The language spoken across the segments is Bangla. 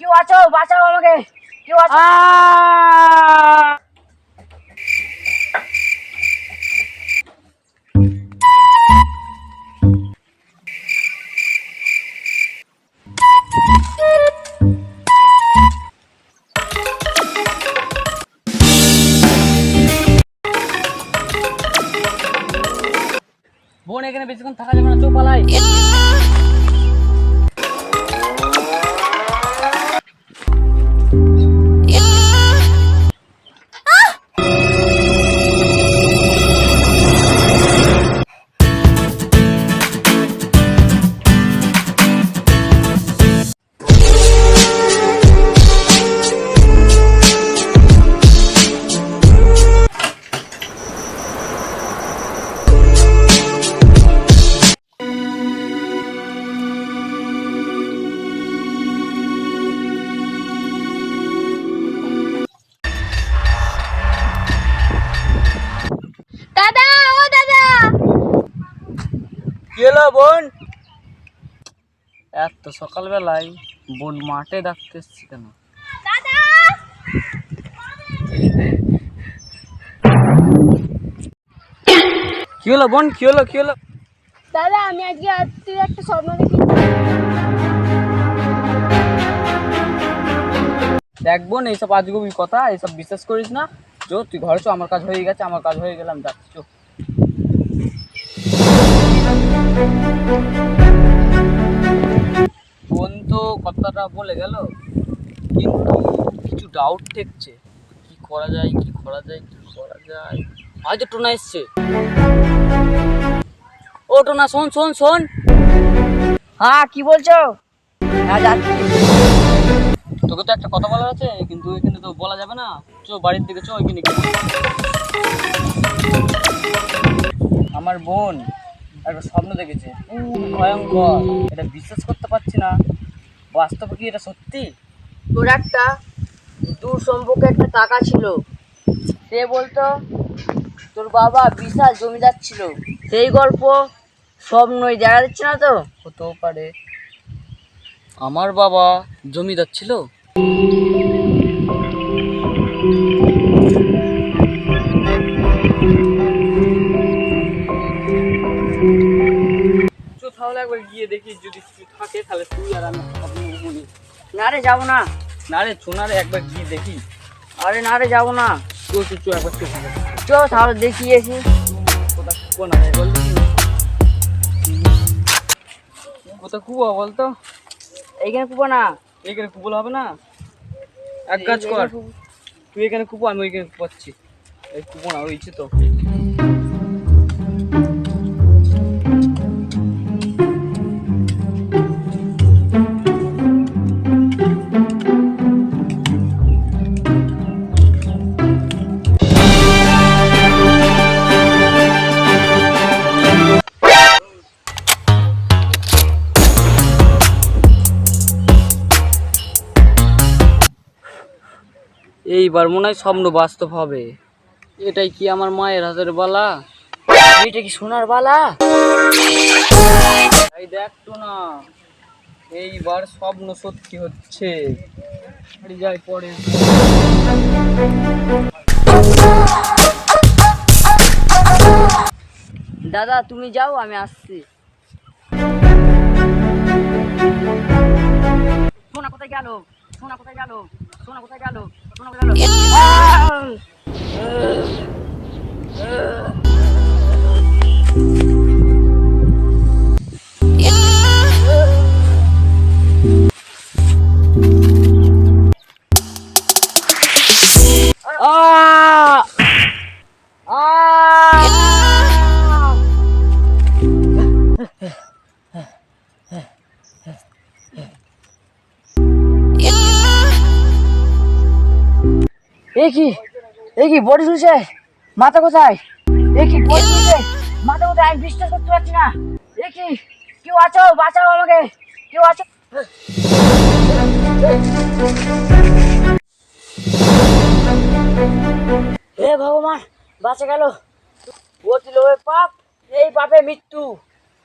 কেউ আছো? বাঁচাও আমাকে। কেউ আছো? বোন এখানে বেশিক্ষণ থাকা যাবে না চো পালাই কি হলো বোন। এত সকালবেলায় বোন মাঠে ডাকতে এসছি কেন? কি হলো বোন? কি হলো? কি হলো? দাদা আমি আজকে রাত্রে একটা স্বপ্ন দেখি। দেখ বোন এইসব আজগুবি কথা এইসব বিশ্বাস করিস না। চো তুই ঘরে চো আমার কাজ হয়ে গেছে আমার কাজ হয়ে গেলাম যাচ্ছি চো। বোন তো কথাটা বলে গেল কিন্তু কিছু ডাউট ঠেকছে। কি করা যায় কি করা যায় কি করা যায়? হয়তো টোনা এসছে। ও টোনা শোন শোন শোন। হ্যাঁ কি বলছো? হ্যাঁ যাচ্ছি। তোকে তো একটা কথা বলার আছে কিন্তু এখানে তো বলা যাবে না। চো বাড়ির দিকে চো ওইখানে আমার বোন। একটা স্বপ্ন দেখেছে। ভয়ঙ্কর। এটা বিশ্বাস করতে পারছি না। বাস্তবে কি এটা সত্যি? তোর একটা দূর সম্পর্কে একটা টাকা ছিল। সে বলতো তোর বাবা বিশাল জমিদার ছিল। সেই গল্প স্বপ্নই দেখা যাচ্ছে না তো? হতেও পারে। আমার বাবা জমিদার ছিল? তাহলে একবার গিয়ে দেখি যদি কিছু থাকে তাহলে তুই আর আমি বলি না। রে যাব না। না রে চোনারে একবার গিয়ে দেখি। আরে না রে যাব না। চো চো চো একবার চো চ তাহলে দেখিয়ে এসি কোথা কুবো না রে বল। দেখি কোথা কুবো বলতো। এইখানে কুবো না। এখানে কুবল হবে না? এক কাজ কর। তুই এখানে কুবো আমি ওইখানে কুপাচ্ছি এই কুবো না ওইছে তো। এইবার মনে হয় স্বপ্ন বাস্তব হবে। এটাই কি আমার মায়ের হাতের বালা? এইটা কি সোনার বালা? এই দেখ তো না, এইবার স্বপ্ন সত্যি হচ্ছে। যাই পরে দাদা, তুমি যাও, আমি আসছি। সোনা কোথায় গেল? সোনা কোথায় গেল? সোনা কোথায় গেল? সোনা কোথায় গেল? এ কি বডি ঝুলছে। মাথা কোথায়? কি বডি ঝুলছে। মাথা কোথায়? আমি বিশ্বাস করতে পারছি না। কি কেউ আছো? বাঁচাও আমাকে। কেউ আছো? হে ভগবান, বাঁচা গেল। অতি লোভে পাপ, এই পাপে মৃত্যু।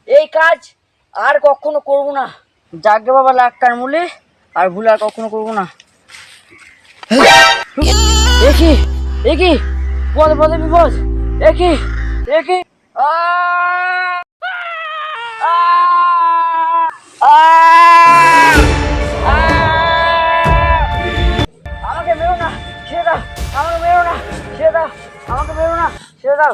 এই কাজ আর কখনো করব না। যাকে বাবা লাক্কার মূলে আর ভুল আর কখনো করব না। একই একই পদে পদে বিপদ একই একই আমাকে মেরো না, ছেড়ে দাও। আমাকে মেরো না, ছেড়ে দাও। আমাকে মেরো না, ছেড়ে দাও।